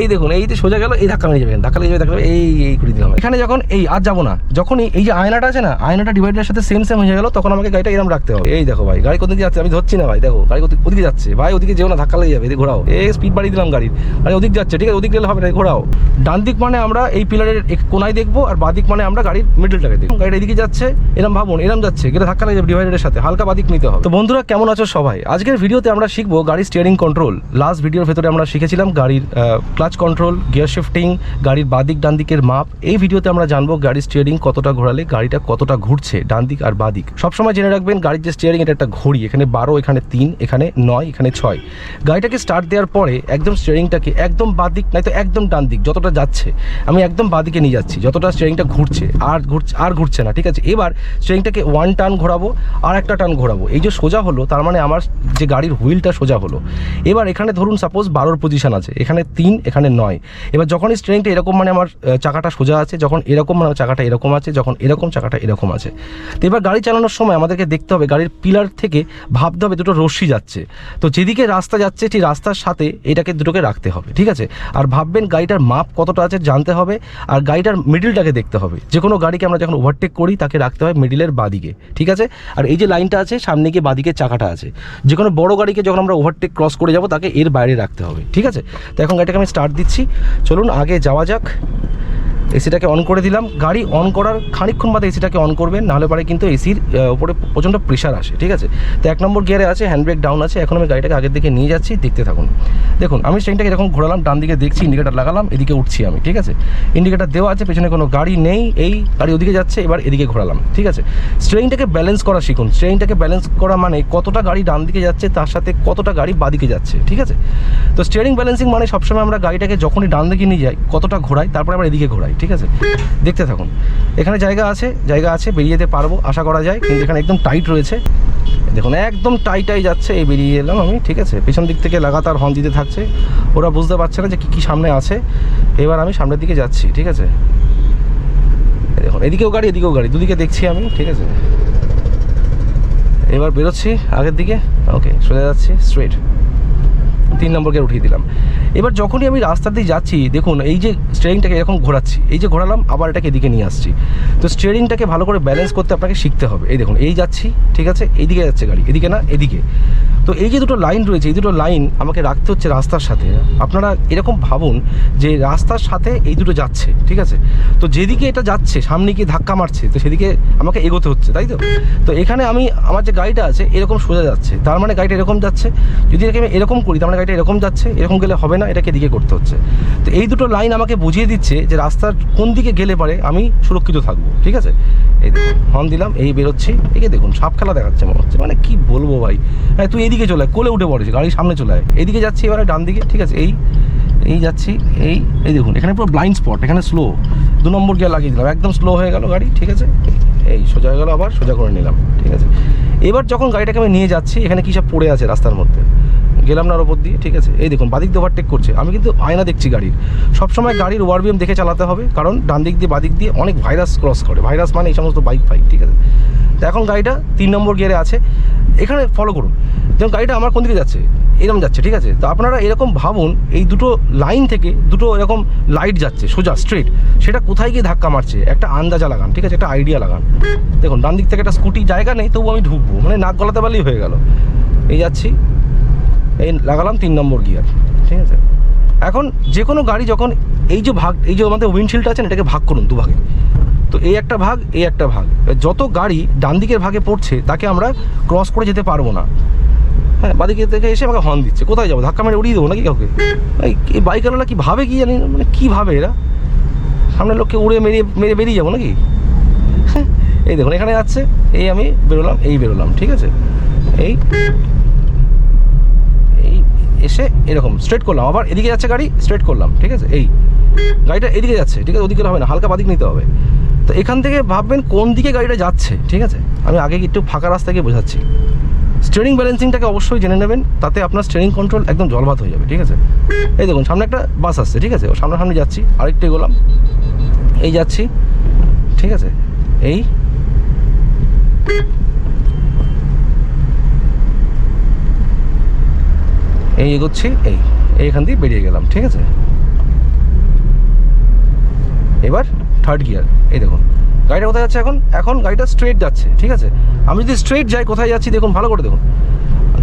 এই দেখুন, এই যে সোজা গেল, এই ধাক্কা মেরে যাবে, ধাক্কা লেগে যাবে, ধাক্কা এই এই করে দিলাম এখানে যখন এই, আর যাব না যখনই এই যে আয়নাটা আছে না, আয়নাটা ডিভাইডারের সাথে সেম সেম হয়ে গেল, তখন আমাকে গাড়িটা এরকম রাখতে হবে। এই দেখো ভাই, গাড়ি কোথায় যাচ্ছে? আমি ধরছি না ভাই, দেখো, গাড়ি ওদিকে যাচ্ছে। ভাই, ওদিকে যেও না, ধাক্কা লেগে যাবে, এদিকে ঘোরাও। এই স্পিড বাড়িয়ে দিলাম গাড়ির। গাড়ি ওদিক যাচ্ছে, ঠিক আছে, ওদিক গেলে হবে না, ঘোরাও। ডান দিক মানে আমরা এই পিলারের কোনায় দেখব, আর বাদিক মানে আমরা গাড়ির মিডলটাকে দেখব। গাড়িটা এদিকে যাচ্ছে, এরম ভাবুন, এরম যাচ্ছে, গেলে ধাক্কা লেগে যাবে ডিভাইডারের সাথে, হালকা বাদিক নিতে হবে। তো বন্ধুরা, কেমন আছো সবাই? আজকের ভিডিওতে আমরা শিখব গাড়ির স্টিয়ারিং কন্ট্রোল লাস্ট ভিডিওর ভেতরে আমরা শিখেছিলাম গাড়ির ক্লাচ কন্ট্রোল গিয়ার শিফটিং গাড়ির বাদিক ডান দিকের মাপ, এই ভিডিওতে আমরা জানব গাড়ির স্টিয়ারিং কতটা ঘোরালে, গাড়িটা কতটা ঘুরছে ডান দিক আর বাদিক। সবসময় জেনে রাখবেন, গাড়ির যে স্টিয়ারিং এটা একটা ঘড়ি, এখানে বারো, এখানে তিন, এখানে নয়, এখানে ছয়। গাড়িটাকে স্টার্ট দেওয়ার পরে একদম স্টিয়ারিংটাকে একদম বাদিক, নয়তো একদম ডান দিক যতটা যাচ্ছে, আমি একদম বাদিকে নিয়ে যাচ্ছি, যতটা স্টিয়ারিংটা ঘুরছে, আর ঘুরছে আর ঘুরছে না, ঠিক আছে? এবার স্টিয়ারিংটাকে ওয়ান টার্ন ঘোরাবো, আর একটা টার্ন ঘোরাবো। এই যে সোজা হলো, তার মানে আমার যে গাড়ির হুইলটা সোজা হলো। এবার এখানে ধরুন সাপোজ বারোর পজিশন আছে, এখানে তিন এখানে নয়। এবার যখনই স্ট্রেংটা এরকম মানে আমার চাকাটা সোজা আছে, যখন এরকম মানে চাকাটা এরকম আছে, যখন এরকম চাকাটা এরকম আছে। তো এবার গাড়ি চালানোর সময় আমাদেরকে দেখতে হবে, গাড়ির পিলার থেকে ভাবতে হবে দুটো রশ্মি যাচ্ছে। তো যেদিকে রাস্তা যাচ্ছে সেই রাস্তার সাথে এটাকে দুটোকে রাখতে হবে, ঠিক আছে? আর ভাববেন গাড়িটার মাপ কতটা আছে জানতে হবে, আর গাড়িটার মিডিলটাকে দেখতে হবে। যে কোনো গাড়িকে আমরা যখন ওভারটেক করি, তাকে রাখতে হয় মিডিলের বাদিকে, ঠিক আছে? আর এই যে লাইনটা আছে, সামনে গিয়ে বাদিকে চাকাটা আছে। যে কোনো বড় গাড়িকে যখন আমরা ওভারটেক ক্রস করে যাব, তাকে এর বাইরে রাখতে হবে, ঠিক আছে? তো এখন গাড়িটাকে আমি স্টার্ট দিচ্ছি। চলুন আগে যাওয়া যাক। এসিটাকে অন করে দিলাম। গাড়ি অন করার খানিকক্ষণ বাদে এসিটাকে অন করবেন নাহলে পরে কিন্তু এসির উপরে প্রচণ্ড প্রেশার আসে, ঠিক আছে? তো এক নম্বর গিয়ারে আছে হ্যান্ড ব্রেক ডাউন আছে, এখন আমি গাড়িটাকে আগের দিকে নিয়ে যাচ্ছি, দেখতে থাকুন। দেখুন, আমি স্ট্রেনটাকে এরকম ঘোরালাম, ডান দিকে দেখছি ইন্ডিকেটার লাগালাম, এদিকে উঠছি আমি, ঠিক আছে? ইন্ডিকেটার দেওয়া আছে, পেছনে কোনো গাড়ি নেই, এই গাড়ি ওদিকে যাচ্ছে, এবার এদিকে ঘোরালাম, ঠিক আছে? স্ট্রেনটাকে ব্যালেন্স করা শিখুন স্ট্রেনটাকে ব্যালেন্স করা মানে কতটা গাড়ি ডান দিকে যাচ্ছে, তার সাথে কতটা গাড়ি বাদিকে যাচ্ছে, ঠিক আছে? তো স্টিয়ারিং ব্যালেন্সিং মানে সবসময় আমরা গাড়িটাকে যখনই ডান দিকে নিয়ে যাই, কতটা ঘোরাই, তারপরে আবার এদিকে ঘোরাই ঠিক আছে? দেখতে থাকুন। এখানে জায়গা আছে জায়গা আছে, বেরিয়ে যেতে পারব, আশা করা যায়। কিন্তু এখানে একদম টাইট রয়েছে। দেখুন, একদম টাইটাই যাচ্ছে, এই বেরিয়ে এলাম আমি, ঠিক আছে? পেছন দিক থেকে লাগাতার হর্ন দিতে থাকছে। ওরা বুঝতে পারছে না যে কী কী সামনে আছে। এবার আমি সামনের দিকে যাচ্ছি, ঠিক আছে? দেখুন, এদিকেও গাড়ি এদিকেও গাড়ি, দুদিকে দেখছি আমি, ঠিক আছে? এবার বেরোচ্ছি আগের দিকে। ওকে, সোজা যাচ্ছি স্ট্রেট তিন নম্বর গিয়ে উঠিয়ে দিলাম। এবার যখনই আমি রাস্তা দিয়ে যাচ্ছি, দেখুন, এই যে স্টিয়ারিংটাকে এরকম ঘোরাচ্ছি, এই যে ঘোরালাম, আবার এটাকে এদিকে নিয়ে আসছি। তো স্টিয়ারিংটাকে ভালো করে ব্যালেন্স করতে আপনাকে শিখতে হবে। এই দেখুন, এই যাচ্ছি, ঠিক আছে? এইদিকে যাচ্ছে গাড়ি, এদিকে না, এদিকে। তো এই যে দুটো লাইন রয়েছে, এই দুটো লাইন আমাকে রাখতে হচ্ছে রাস্তার সাথে। আপনারা এরকম ভাবুন যে রাস্তার সাথে এই দুটো যাচ্ছে, ঠিক আছে? তো যেদিকে এটা যাচ্ছে, সামনে গিয়ে ধাক্কা মারছে, তো সেদিকে আমাকে এগোতে হচ্ছে, তাই তো? তো এখানে আমি, আমার যে গাড়িটা আছে, এরকম সোজা যাচ্ছে। তার মানে গাড়িটা এরকম যাচ্ছে। যদি আমি এরকম করি, তার মানে গাড়িটা এরকম যাচ্ছে, এরকম গেলে হবে না, এটাকে এদিকে করতে হচ্ছে। তো এই দুটো লাইন আমাকে বুঝিয়ে দিচ্ছে যে রাস্তার কোন দিকে গেলে পারে আমি সুরক্ষিত থাকব, ঠিক আছে? এই হর্ন দিলাম, এই বেরোচ্ছি একে দেখুন, সাপ খেলা দেখাচ্ছে মনে হচ্ছে। মানে কি বলব ভাই? হ্যাঁ তুই এদিকে চলে কোলে উঠে পড়েছে গাড়ি সামনে চলে আয়। এদিকে যাচ্ছি, এবারে ডান দিকে, ঠিক আছে? এই এই যাচ্ছি, এই এই দেখুন, এখানে পুরো ব্লাইন্ড স্পট এখানে স্লো দু নম্বর গিয়ে লাগিয়ে দিলাম, একদম স্লো হয়ে গেল গাড়ি, ঠিক আছে? এই, সোজা হয়ে গেলো আবার, সোজা করে নিলাম, ঠিক আছে? এবার যখন গাড়িটাকে আমি নিয়ে যাচ্ছি, এখানে কী সব পড়ে আছে রাস্তার মধ্যে? গেলাম না ওপর দিয়ে, ঠিক আছে? এই দেখুন, বাদিক দিয়ে ওভারটেক করছে। আমি কিন্তু আয়না দেখছি গাড়ির। সবসময় গাড়ির ওয়ারবিএম দেখে চালাতে হবে, কারণ ডান দিক দিয়ে, বাদিক দিয়ে অনেক ভাইরাস ক্রস করে। ভাইরাস মানে এই সমস্ত বাইক ফাইক ঠিক আছে? তো এখন গাড়িটা তিন নম্বর গিয়ারে আছে। এখানে ফলো করুন। যেমন গাড়িটা আমার কোন দিকে যাচ্ছে? এরকম যাচ্ছে, ঠিক আছে? তো আপনারা এরকম ভাবুন, এই দুটো লাইন থেকে দুটো এরকম লাইট যাচ্ছে, সোজা স্ট্রেট সেটা কোথায় গিয়ে ধাক্কা মারছে? একটা আন্দাজা লাগান, ঠিক আছে? একটা আইডিয়া লাগান। দেখুন, ডান দিক থেকে একটা স্কুটি জায়গা নেই, তবু আমি ঢুকবো। মানে নাক গলাতে পারলেই হয়ে গেল। এই যাচ্ছি। এই লাগালাম তিন নম্বর গিয়ার, ঠিক আছে? এখন যে কোনো গাড়ি যখন এই যে ভাগ, এই যে আমাদের উইন্ডশিল্ড আছে এটাকে ভাগ করুন দু ভাগে তো এই একটা ভাগ, এই একটা ভাগ। যত গাড়ি ডান দিকের ভাগে পড়ছে, তাকে আমরা ক্রস করে যেতে পারব না। হ্যাঁ বাদিকে থেকে এসে আমাকে হর্ন দিচ্ছে। কোথায় যাব? ধাক্কা মেরে উড়িয়ে দেবো নাকি কাউকে? এই বাইকারওয়ালা কী ভাবে কি জানি মানে কী ভাবে এরা? সামনের লোককে উড়ে মেরিয়ে মেরে বেরিয়ে যাব নাকি? এই দেখুন, এখানে যাচ্ছে, এই আমি বেরোলাম, এই বেরোলাম, ঠিক আছে? এই এসে এরকম স্ট্রেট করলাম। আবার এদিকে যাচ্ছে গাড়ি স্ট্রেট করলাম, ঠিক আছে? এই, গাড়িটা এদিকে যাচ্ছে, ঠিক আছে? ওদিকে হবে না, হালকা বাদিক নিতে হবে। তো এখান থেকে ভাববেন কোন দিকে গাড়িটা যাচ্ছে, ঠিক আছে? আমি আগে একটু ফাঁকা রাস্তাকে বোঝাচ্ছি। স্টিয়ারিং ব্যালেন্সিংটাকে অবশ্যই জেনে নেবেন, তাতে আপনার স্টিয়ারিং কন্ট্রোল একদম জলভাত হয়ে যাবে, ঠিক আছে? এই দেখুন, সামনে একটা বাস আসছে, ঠিক আছে? ও সামনাসামনি যাচ্ছি, আরেকটু এগোলাম। এই যাচ্ছি, ঠিক আছে? এই এই এগোচ্ছি, এই, এইখান দিয়ে বেরিয়ে গেলাম, ঠিক আছে? এবার থার্ড গিয়ার এই দেখুন, গাড়িটা কোথায় যাচ্ছে এখন? এখন গাড়িটা স্ট্রেট যাচ্ছে, ঠিক আছে? আমি যদি স্ট্রেট যাই, কোথায় যাচ্ছি, দেখুন, ভালো করে দেখুন।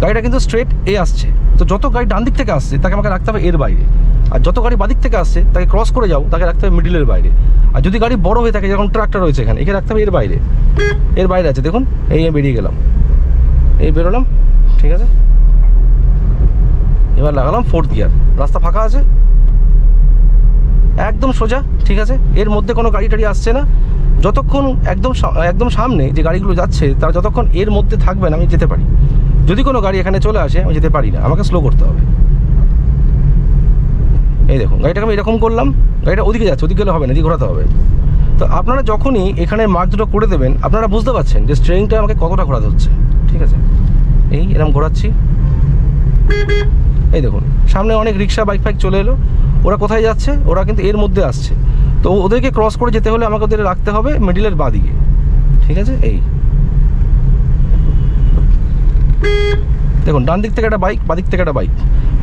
গাড়িটা কিন্তু স্ট্রেট এ আসছে। তো যত গাড়ি ডান দিক থেকে আসছে, তাকে আমাকে রাখতে হবে এর বাইরে। আর যত গাড়ি বাদিক থেকে আসছে, তাকে ক্রস করে যাও, তাকে রাখতে হবে মিডিলের বাইরে। আর যদি গাড়ি বড় হয়ে থাকে, যেমন ট্রাক্টর রয়েছে এখানে, একে রাখতে হবে এর বাইরে। এর বাইরে আছে, দেখুন, এই বেরিয়ে গেলাম। এই বেরোলাম, ঠিক আছে? এবার লাগালাম ফোর্থ গিয়ার রাস্তা ফাঁকা আছে? একদম সোজা, ঠিক আছে? এর মধ্যে কোনো গাড়ি টাড়ি আসছে না। যতক্ষণ একদম একদম সামনে যে গাড়িগুলো যাচ্ছে, তারা যতক্ষণ এর মধ্যে থাকবে না, আমি যেতে পারি। যদি কোনো গাড়ি এখানে চলে আসে, আমি যেতে পারি না। আমাকে স্লো করতে হবে। এই দেখুন, গাড়িটাকে আমি এরকম করলাম। গাড়িটা ওদিকে যাচ্ছে, ওদিকে গেলে হবে না, এদিকে ঘোরাতে হবে। তো আপনারা যখনই এখানে মার্ক দুটো করে দেবেন, আপনারা বুঝতে পারছেন যে স্ট্রেইংটা আমাকে কতটা ঘোরাতে হচ্ছে। ঠিক আছে? এই এরকম ঘোরাচ্ছি। এই দেখুন, সামনে অনেক রিক্সা বাইক ফাইক চলে এলো। ওরা কোথায় যাচ্ছে? ওরা কিন্তু এর মধ্যে আসছে। তো ওদেরকে ক্রস করে যেতে হলে আমাকে ওদের রাখতে হবে মিডিলের বাদিকে। ঠিক আছে? এই। দেখুন ডান দিক থেকে একটা বাইক বাদিক থেকে একটা বাইক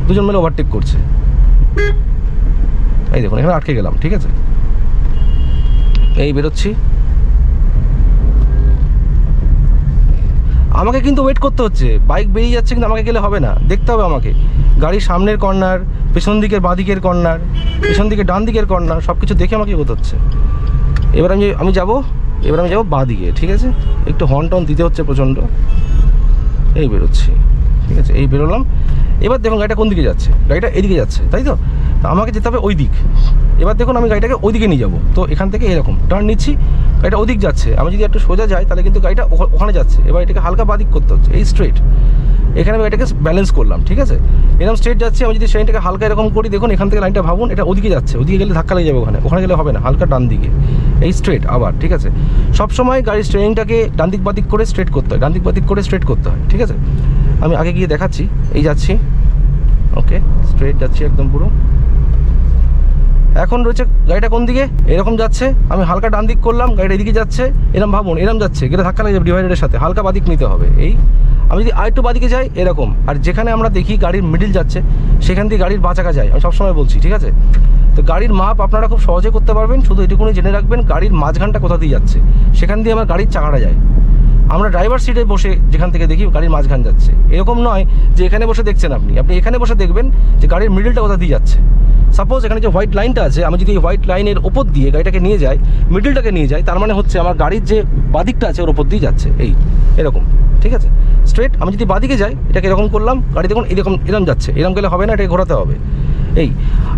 দুজন মিলে ওভারটেক করছে। এই দেখুন, এখানে আটকে গেলাম, ঠিক আছে? এই, বেরোচ্ছি। আমাকে কিন্তু ওয়েট করতে হচ্ছে। বাইক বেরিয়ে যাচ্ছে কিন্তু আমাকে গেলে হবে না। দেখতে হবে আমাকে। গাড়ির সামনের কর্নার, পেছন দিকের বাঁ দিকের কর্নার, পেছন দিকে ডান দিকের কর্নার সব কিছু দেখে আমাকে হচ্ছে। এবার আমি আমি যাব, এবার আমি যাব বাঁ দিকে ঠিক আছে? একটু হর্ন টন দিতে হচ্ছে প্রচণ্ড। এই বেরোচ্ছি, ঠিক আছে? এই বেরোলাম। এবার দেখুন গাড়িটা কোন দিকে যাচ্ছে? গাড়িটা এদিকে যাচ্ছে, তাই তো? আমাকে যেতে হবে ওই দিক। এবার দেখুন আমি গাড়িটাকে ওই দিকে নিয়ে যাব। তো এখান থেকে এরকম টার্ন নিচ্ছি গাড়িটা ওদিক যাচ্ছে। আমি যদি একটু সোজা যাই, তাহলে কিন্তু গাড়িটা ওখা- ওখানে যাচ্ছে। এবার এটাকে হালকা বাদিক করতে হচ্ছে, এই স্ট্রেট এখানে আমি এটাকে ব্যালেন্স করলাম, ঠিক আছে? এরকম স্ট্রেট যাচ্ছে, আমি যদি ট্রেনটাকে হালকা এরকম করি, দেখুন এখান থেকে লাইনটা ভাবুন, এটা ওদিকে যাচ্ছে। ওদিকে গেলে ধাক্কা লেগে যাবে ওখানে। ওখানে গেলে হবে না, হালকা ডান দিকে। এই স্ট্রেট আবার, ঠিক আছে? সব সময় গাড়ির স্ট্রেনিংটাকে ডান দিক বাদিক করে স্ট্রেট করতে হয়, ডান দিক বাদিক করে স্ট্রেট করতে হয়, ঠিক আছে? আমি আগে গিয়ে দেখাচ্ছি, এই যাচ্ছি ওকে স্ট্রেট যাচ্ছি একদম পুরো। এখন রয়েছে গাড়িটা কোন দিকে? এরকম যাচ্ছে, আমি হালকা ডান দিক করলাম, গাড়িটা এদিকে যাচ্ছে, এরম ভাবুন, এরম যাচ্ছে গেলে ধাক্কা লাগে ডিভাইডারের সাথে, হালকা বাদিক নিতে হবে, এই। আমি যদি আরেকটু বাদিকে যাই, এরকম, আর যেখানে আমরা দেখি গাড়ির মিডিল যাচ্ছে, সেখান দিয়ে গাড়ির বাঁচাকা যায়, আমি সবসময় বলছি, ঠিক আছে? তো গাড়ির মাপ আপনারা খুব সহজে করতে পারবেন, শুধু এটুকুনি জেনে রাখবেন, গাড়ির মাঝখানটা কোথা দিয়ে যাচ্ছে, সেখান দিয়ে আমার গাড়ির চাকাটা যায়। আমরা ড্রাইভার সিটে বসে যেখান থেকে দেখি গাড়ির মাঝখান যাচ্ছে। এরকম নয় যে এখানে বসে দেখছেন আপনি। আপনি এখানে বসে দেখবেন যে গাড়ির মিডিলটা কোথা দিয়ে যাচ্ছে। সাপোজ এখানে যে হোয়াইট লাইনটা আছে, আমি যদি এই হোয়াইট লাইনের ওপর দিয়ে গাড়িটাকে নিয়ে যাই মিডিলটাকে নিয়ে যাই, তার মানে হচ্ছে আমার গাড়ির যে বাদিকটা আছে ওর ওপর দিয়ে যাচ্ছে, এই, এরকম, ঠিক আছে? স্ট্রেট আমি যদি বাদিকে যাই, এটাকে এরকম করলাম, গাড়ি দেখুন, এরকম এরকম যাচ্ছে। এরকম গেলে হবে না, এটাকে ঘোরাতে হবে। এই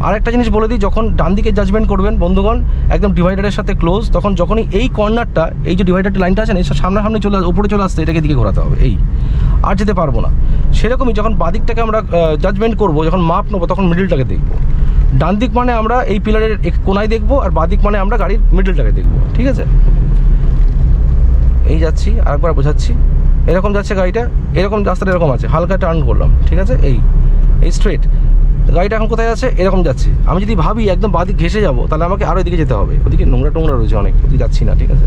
আর একটা জিনিস বলে দিই, যখন ডান দিকে জাজমেন্ট করবেন, বন্ধুগণ, একদম ডিভাইডারের সাথে ক্লোজ তখন যখনই এই কর্নারটা এই যে ডিভাইডারটা লাইনটা আছে না এসব সামনাসামনি চলে উপরে চলে আসতে এটাকে দিকে ঘোরাতে হবে, এই। আর যেতে পারব না। সেরকমই যখন বাদিকটাকে আমরা জাজমেন্ট করব, যখন মাপ নেব, তখন মিডিলটাকে দেখব। ডান দিক মানে আমরা এই পিলারের কোনায় দেখব, আর বাদিক মানে আমরা গাড়ির মিডিলটাকে দেখব, ঠিক আছে? এই যাচ্ছি, আরেকবার বোঝাচ্ছি। এরকম যাচ্ছে গাড়িটা, এরকম রাস্তাটা এরকম আছে, হালকা টার্ন করলাম, ঠিক আছে? এই এই স্ট্রেট গাড়িটা এখন কোথায় আছে এরকম যাচ্ছে। আমি যদি ভাবি একদম বাদিক ঘেসে যাব, তাহলে আমাকে আরও এদিকে যেতে হবে। ওদিকে নোংরা টোংরা রয়েছে অনেক, ওদিকে যাচ্ছি না, ঠিক আছে?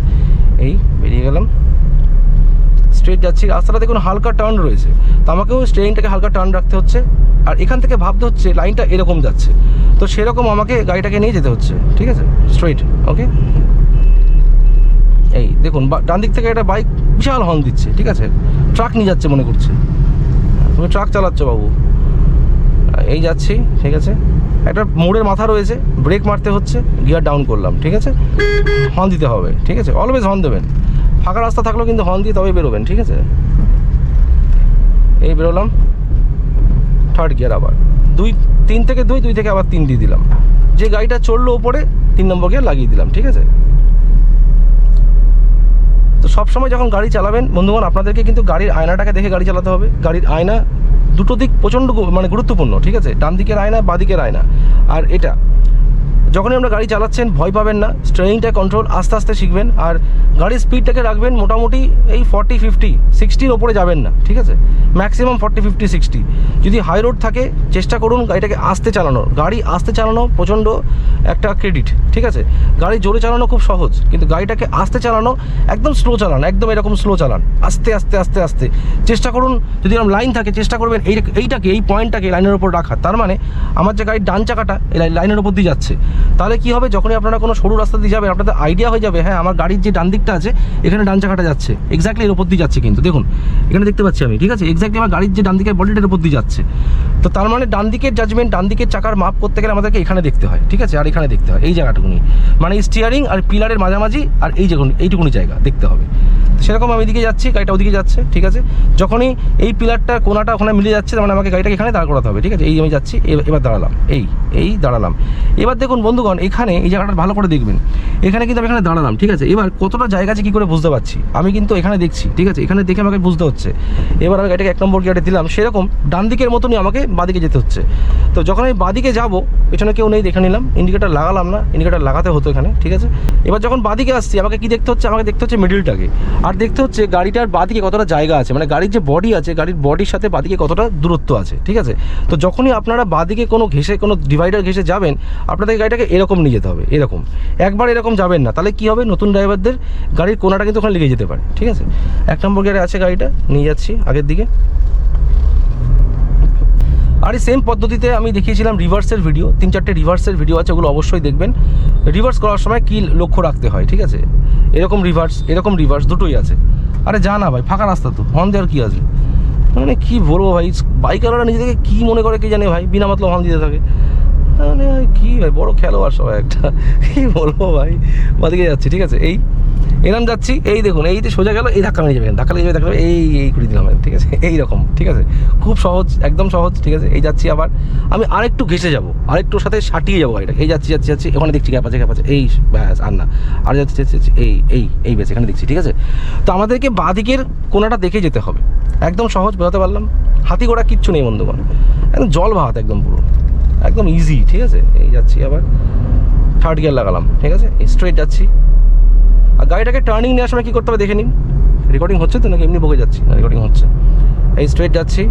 এই বেরিয়ে গেলাম। স্ট্রেট যাচ্ছি। রাস্তাটা দেখুন হালকা টার্ন রয়েছে। তো আমাকেও স্ট্রেনটাকে হালকা টার্ন রাখতে হচ্ছে। আর এখান থেকে ভাবতে হচ্ছে লাইনটা এরকম যাচ্ছে। তো সেরকম আমাকে গাড়িটাকে নিয়ে যেতে হচ্ছে, ঠিক আছে? স্ট্রেট ওকে এই দেখুন ডান দিক থেকে একটা বাইক বিশাল হর্ন দিচ্ছে, ঠিক আছে? ট্রাক নিয়ে যাচ্ছে মনে করছে। তুমি ট্রাক চালাচ্ছ বাবু। এই যাচ্ছি, ঠিক আছে? একটা মোড়ের মাথা রয়েছে ব্রেক মারতে হচ্ছে গিয়ার ডাউন করলাম, ঠিক আছে? হর্ন দিতে হবে, ঠিক আছে? অলওয়েজ হর্ন দেবেন। ফাঁকা রাস্তা থাকলেও কিন্তু হর্ন দিয়ে তবেই বেরোবেন, ঠিক আছে? এই বেরোলাম থার্ড গিয়ার আবার। দুই, তিন থেকে দুই দুই থেকে আবার তিন দিয়ে দিলাম। যে গাড়িটা চলল ওপরে, তিন নম্বর গিয়ার লাগিয়ে দিলাম, ঠিক আছে? তো সবসময় যখন গাড়ি চালাবেন, বন্ধুগণ, আপনাদেরকে কিন্তু গাড়ির আয়নাটাকে দেখে গাড়ি চালাতে হবে। গাড়ির আয়না দুটো দিক প্রচণ্ড মানে গুরুত্বপূর্ণ, ঠিক আছে? ডান দিকের আয়না বাঁ দিকের আয়না। আর এটা যখনই আমরা গাড়ি চালাচ্ছেন, ভয় পাবেন না। স্ট্রেনিংটা কন্ট্রোল আস্তে আস্তে শিখবেন। আর গাড়ির স্পিডটাকে রাখবেন, মোটামুটি এই ফর্টি ফিফটি সিক্সটির ওপরে যাবেন না, ঠিক আছে? ম্যাক্সিমাম ফর্টি ফিফটি সিক্সটি যদি হাই রোড থাকে, চেষ্টা করুন গাড়িটাকে আস্তে চালানোর গাড়ি আস্তে চালানো প্রচণ্ড একটা ক্রেডিট ঠিক আছে? গাড়ি জোরে চালানো খুব সহজ, কিন্তু গাড়িটাকে আস্তে চালানো, একদম স্লো চালান, একদম এরকম স্লো চালান। আস্তে আস্তে আস্তে আস্তে। চেষ্টা করুন, যদি এরকম লাইন থাকে, চেষ্টা করবেন এই, এইটাকে, এই পয়েন্টটাকে লাইনের ওপর রাখার। তার মানে আমার যে গাড়ির ডান চাকাটা, এই লাইনের ওপর দিয়ে যাচ্ছে। তাহলে কি হবে? যখনই আপনারা কোনো সরু রাস্তা দিয়ে যাবেন, আপনাদের আইডিয়া হয়ে যাবে হ্যাঁ আমার গাড়ির যে ডান দিকটা আছে, এখানে ডান চাকাটা যাচ্ছে। এক্স্যাক্টলি এর উপর দিয়ে যাচ্ছে কিন্তু। দেখুন, এখানে দেখতে পাচ্ছি আমি, ঠিক আছে? এক্স্যাক্টলি আমার গাড়ির যে ডান দিকের বডিটার উপর দিয়ে যাচ্ছে। তো তার মানে ডান দিকের জাজমেন্ট ডান দিকের চাকার মাপ করতে গেলে আমাদেরকে এখানে দেখতে হয়, ঠিক আছে? আর এখানে দেখতে হয়, এই জায়গাটুকুনি। মানে স্টিয়ারিং আর পিলারের মাঝামাঝি আর এই যে এইটুকুনি জায়গা, দেখতে হবে। সেরকম আমি এদিকে যাচ্ছি, গাড়িটা ওদিকে যাচ্ছে, ঠিক আছে? যখনই এই পিলারটার কোনাটা ওখানে মিলে যাচ্ছে, তার মানে আমাকে গাড়িটাকে এখানে দাঁড় করাতে হবে, ঠিক আছে? এই আমি যাচ্ছি এবার দাঁড়ালাম, এই এই দাঁড়ালাম। এবার দেখুন বন্ধুগণ, এখানে এই জায়গাটা ভালো করে দেখবেন। এখানে কিন্তু আমি এখানে দাঁড়ালাম, ঠিক আছে? এবার কতটা জায়গা আছে কী করে বুঝতে পারছি? আমি কিন্তু এখানে দেখছি, ঠিক আছে? এখানে দেখে আমাকে বুঝতে হচ্ছে। এবার আমি গাড়িটাকে এক নম্বর গিয়ারে দিলাম, সেরকম ডান দিকের মতনই আমাকে বাদিকে যেতে হচ্ছে। তো যখন আমি বাদিকে যাব, পেছনে কেউ নেই, দেখে নিলাম ইন্ডিকেটার লাগালাম না ইন্ডিকেটার লাগাতে হতো এখানে, ঠিক আছে? এবার যখন বাদিকে আসছি, আমাকে কি দেখতে হচ্ছে? আমাকে দেখতে হচ্ছে মিডিলটাকে আর দেখতে হচ্ছে গাড়িটার বাদিকে কতটা জায়গা আছে। মানে গাড়ির যে বডি আছে, গাড়ির বডির সাথে বাদিকে কতটা দূরত্ব আছে, ঠিক আছে? তো যখনই আপনারা বাদিকে কোনো ঘেসে কোনো ডিভাইডার ঘেসে যাবেন, আপনাদের গাড়িটাকে এরকম নিয়ে যেতে হবে, এরকম। একবার এরকম যাবেন না, তাহলে কী হবে? নতুন ড্রাইভারদের গাড়ির কোনাটা কিন্তু ওখানে লেগে যেতে পারে, ঠিক আছে? এক নম্বর গিয়ারে আছে গাড়িটা, নিয়ে যাচ্ছি আগের দিকে। আর এই সেম পদ্ধতিতে আমি দেখিয়েছিলাম রিভার্সের ভিডিও তিন চারটে রিভার্সের ভিডিও আছে, ওগুলো অবশ্যই দেখবেন। রিভার্স করার সময় কী লক্ষ্য রাখতে হয়, ঠিক আছে? এরকম রিভার্স এরকম রিভার্স দুটোই আছে। আরে যা না ভাই, ফাঁকা রাস্তা তো, হর্ন দেওয়ার কী আছে? মানে কী বলব ভাই, বাইকাররা নিজেদেরকে কী মনে করে কে জানে ভাই, বিনা মতলব হর্ন দিতে থাকে। মানে কী ভাই, বড়ো খেলোয়াড় সবাই একটা, কী বলব ভাই, বাদিকে যাচ্ছি, ঠিক আছে? এই এরম যাচ্ছি এই দেখুন এই যে সোজা গেল এই ধাক্কা মেরে যাবেন ধাক্কা লেগে যাবে ধাক্কা যাবে, এই এই করে দিলাম ঠিক আছে এই রকম ঠিক আছে খুব সহজ একদম সহজ ঠিক আছে এই যাচ্ছি আবার আমি আরেকটু ঘেসে যাব আরেকটু সাথে সাটিয়ে যাব গাড়িটা এই যাচ্ছি যাচ্ছি যাচ্ছি ওখানে দেখছি গ্যাপ আছে গ্যাপ আছে এই ব্যাস আর না আর যাচ্ছি যাচ্ছি যাচ্ছি এই এই এই ব্যাস এখানে দেখছি ঠিক আছে তো আমাদেরকে বাঁদিকের কোনাটা দেখে যেতে হবে একদম সহজ বোঝাতে পারলাম হাতি ঘোড়া কিচ্ছু নেই বন্ধুগণ একদম জল ভাত একদম পুরো একদম ইজি ঠিক আছে এই যাচ্ছি আবার থার্ড গিয়ার লাগালাম ঠিক আছে স্ট্রেট যাচ্ছি আর গাড়িটাকে টার্নিং নেওয়ার সময় কী করতে হবে দেখে নিন। রেকর্ডিং হচ্ছে তো নাকি? এমনি বকে যাচ্ছি। না রেকর্ডিং হচ্ছে। এই স্ট্রেট যাচ্ছি।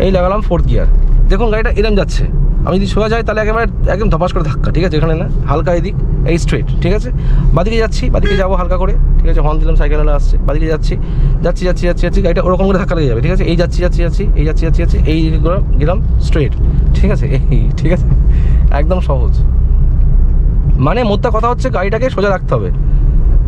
এই লাগালাম ফোর্থ গিয়ার দেখুন, গাড়িটা এরম যাচ্ছে। আমি যদি সোজা যাই, তাহলে একেবারে একদম ধপাস করে ধাক্কা। ঠিক আছে? এখানে না, হালকা এদিক, এই স্ট্রেট ঠিক আছে? বাদিকে যাচ্ছি, বাদিকে যাব হালকা করে। ঠিক আছে? হর্ন দিলাম সাইকেলওয়ালা আসছে। বাদিকে যাচ্ছি যাচ্ছি যাচ্ছি যাচ্ছি যাচ্ছি। গাড়িটা ওরকম করে ধাক্কা লেগে যাবে। ঠিক আছে? এই যাচ্ছি যাচ্ছি যাচ্ছি, এই যাচ্ছি যাচ্ছি যাচ্ছি, এই গেলাম- গেলাম স্ট্রেট ঠিক আছে? এই, ঠিক আছে? একদম সহজ। মানে মোদ্দা কথা হচ্ছে, গাড়িটাকে সোজা রাখতে হবে।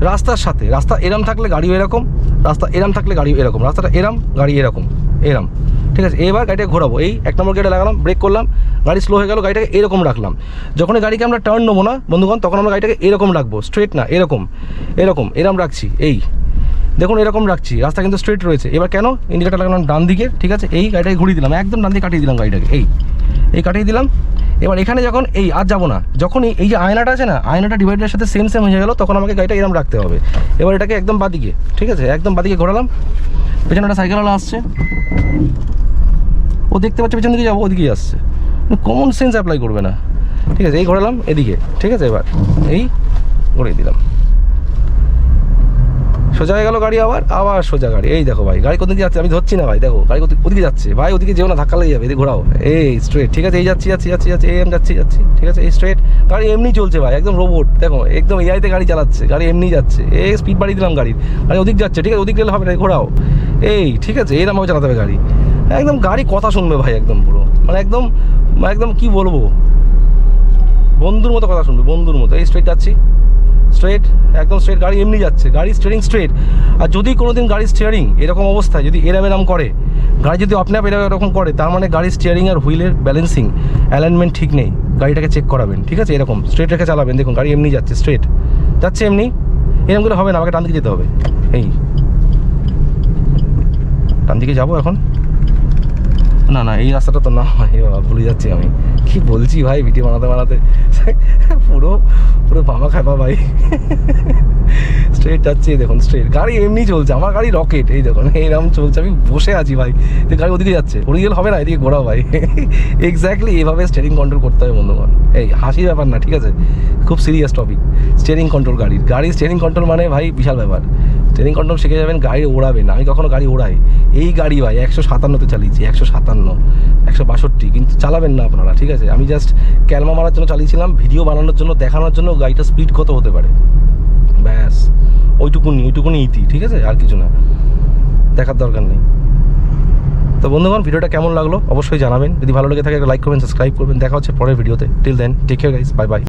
রাস্তার সাথে, রাস্তা এরম থাকলে গাড়িও এরকম, রাস্তা এরম থাকলে গাড়িও এরকম, রাস্তাটা এরম, গাড়ি এরকম, এরম, ঠিক আছে? এবার গাড়িটাকে ঘোরাবো, এই এক নম্বর গেটে লাগালাম ব্রেক করলাম, গাড়ি স্লো হয়ে গেল, গাড়িটাকে এরকম রাখলাম। যখন গাড়িকে আমরা টার্ন নেব না, বন্ধুগণ, তখন আমরা গাড়িটাকে এরকম রাখব স্ট্রেট না, এরকম এরকম, এরম রাখছি, এই, দেখুন এরকম রাখছি, রাস্তা কিন্তু স্ট্রেট রয়েছে। এবার কেন? ইন্ডিকেটার লাগালাম ডান দিকে, ঠিক আছে? এই গাড়িটাকে ঘুরিয়ে দিলাম, একদম ডান দিকে কাটিয়ে দিলাম গাড়িটাকে, এই এই কাটিয়ে দিলাম এবার এখানে যখন এই, আর যাব না, যখন এই যে আয়নাটা আছে না, আয়নাটা ডিভাইডারের সাথে সেম সেম হয়ে গেল, তখন আমাকে গাড়িটা এরম রাখতে হবে। এবার এটাকে একদম বাদিকে, ঠিক আছে? একদম বাদিকে ঘোরালাম। পেছনে একটা সাইকেলওয়ালা আসছে। ও দেখতে পাচ্ছে পেছন দিকে যাব, ওদিকেই আসছে। কমন সেন্স অ্যাপ্লাই করবে না। ঠিক আছে? এই ঘোরালাম, এদিকে। ঠিক আছে? এবার এই ঘুরিয়ে দিলাম। সোজা হয়ে গেল গাড়ি আবার আবার সোজা গাড়ি। এই দেখো ভাই, গাড়ি কোথায় যাচ্ছে? আমি ধরছি না ভাই, দেখো, গাড়ি ওদিকে যাচ্ছে। ভাই, ওদিকে যেও না, ধাক্কা লেগে যাবে, এদিকে ঘোরাও। এই স্ট্রেট ঠিক আছে, এই যাচ্ছি যাচ্ছি যাচ্ছি যাচ্ছি, এই আমি যাচ্ছি যাচ্ছি, ঠিক আছে, এই স্ট্রেট গাড়ি এমনি চলছে ভাই, একদম রোবট দেখো, একদম এআইতে গাড়ি চালাচ্ছে, গাড়ি এমনি যাচ্ছে। এই স্পিড বাড়িয়ে দিলাম গাড়ির। গাড়ি ওদিক যাচ্ছে, ঠিক আছে, ওদিক গেলে হবে না, ঘোরাও। এই, ঠিক আছে এরমভাবে চালাতে হবে গাড়ি। একদম গাড়ি কথা শুনবে ভাই, একদম পুরো। মানে একদম একদম কি বলব? বন্ধুর মতো কথা শুনবে, বন্ধুর মতো। এই স্ট্রেট যাচ্ছি। স্ট্রেট একদম স্ট্রেট গাড়ি এমনি যাচ্ছে, গাড়ি স্টিয়ারিং স্ট্রেট আর যদি কোনো দিন গাড়ি স্টিয়ারিং এরকম অবস্থায় যদি এরাম এরাম করে, গাড়ি যদি আপনি আপ এরাম এরকম করে, তার মানে গাড়ির স্টিয়ারিং আর হুইলের ব্যালেন্সিং অ্যালাইনমেন্ট ঠিক নেই। গাড়িটাকে চেক করাবেন, ঠিক আছে? এরকম স্ট্রেট রেখে চালাবেন। দেখুন, গাড়ি এমনি যাচ্ছে স্ট্রেট যাচ্ছে এমনি, এরকম করে হবে না, আমাকে ডান দিকে যেতে হবে। এই। ডান দিকে যাব এখন। না না, এই রাস্তাটা তো না এ বাবা, ভুলে যাচ্ছি আমি। কি বলছি ভাই, ভিডিও বানাতে বানাতে? পুরো পুরো বাবা খাপা ভাই। স্ট্রেট যাচ্ছে, দেখুন স্ট্রেট গাড়ি এমনি চলছে, আমার গাড়ি রকেট এই দেখুন, এইরকম চলছে, আমি বসে আছি ভাই। তো গাড়ি ওদিকে যাচ্ছে। গেলে হবে না, এদিকে ঘোরাও ভাই। এক্স্যাক্টলি এভাবে স্টিয়ারিং কন্ট্রোল করতে হবে, বন্ধুগণ। এই হাসির ব্যাপার না, ঠিক আছে? খুব সিরিয়াস টপিক স্টিয়ারিং কন্ট্রোল গাড়ির। গাড়ির স্টিয়ারিং কন্ট্রোল মানে ভাই, বিশাল ব্যাপার। স্টিয়ারিং কন্ট্রোল শিখে যাবেন, গাড়ি ওড়াবেন আমি কখনো গাড়ি ওড়াই। এই গাড়ি ভাই, একশো সাতান্নতে চালিয়েছি, একশো সাতান্ন, একশো বাষট্টি, কিন্তু চালাবেন না আপনারা, ঠিক আছে? আমি জাস্ট ক্যালমা মারার জন্য চালিয়েছিলাম, ভিডিও বানানোর জন্য, দেখানোর জন্য গাড়িটা স্পিড কত হতে পারে? ব্যাস, ওইটুকুনি ওইটুকুনি ইতি, ঠিক আছে? আর কিছু না। দেখার দরকার নেই। তো বন্ধুগণ, ভিডিওটা কেমন লাগল? অবশ্যই জানাবেন। যদি ভালো লেগে থাকে লাইক করবেন সাবস্ক্রাইব করবেন। দেখা হচ্ছে পরের ভিডিওতে। Till then take care guys bye bye